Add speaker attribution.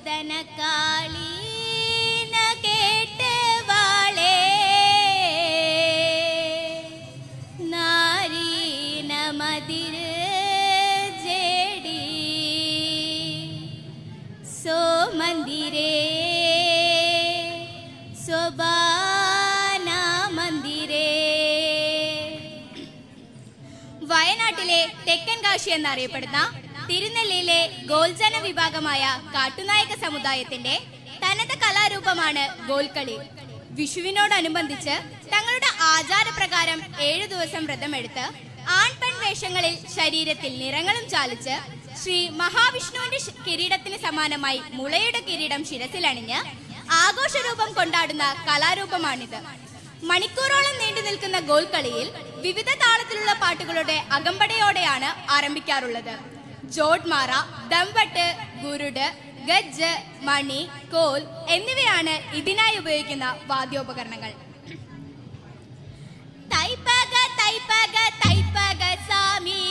Speaker 1: മർദന കാളീന കേട്ട് വാളേ നാരീന മതിര് ജേടി. സോ മന്ദിരേ സ്വബാന മന്ദിരേ വയനാട്ടിലെ തെക്കൻ കാശി എന്നറിയപ്പെടുന്ന തിരുനെല്ലിയിലെ ഗോൽജന വിഭാഗമായ കാട്ടുനായക സമുദായത്തിന്റെ തനത് കലാരൂപമാണ് ഗോൽക്കളി. വിഷുവിനോടനുബന്ധിച്ച് തങ്ങളുടെ ആചാരപ്രകാരം ഏഴു ദിവസം വ്രതമെടുത്ത് ആൺ പെൺ വേഷങ്ങളിൽ ശരീരത്തിൽ നിറങ്ങളും ചാലിച്ച് ശ്രീ മഹാവിഷ്ണുവിന്റെ കിരീടത്തിന് സമാനമായി മുളയുടെ കിരീടം ശിരസിലണിഞ്ഞ് ആഘോഷരൂപം കൊണ്ടാടുന്ന കലാരൂപമാണിത്. മണിക്കൂറോളം നീണ്ടു നിൽക്കുന്ന ഗോൾക്കളിയിൽ വിവിധ താളത്തിലുള്ള പാട്ടുകളുടെ അകമ്പടയോടെയാണ് ആരംഭിക്കാറുള്ളത്. ജോഡ്മാറ ദംവട്ട് ഗുരുട് ഗജ് മണി കോൽ എന്നിവയാണ് ഇതിനായി ഉപയോഗിക്കുന്ന വാദ്യോപകരണങ്ങൾ. തൈപ്പക തൈപ്പക തൈപ്പക സ്വാമി.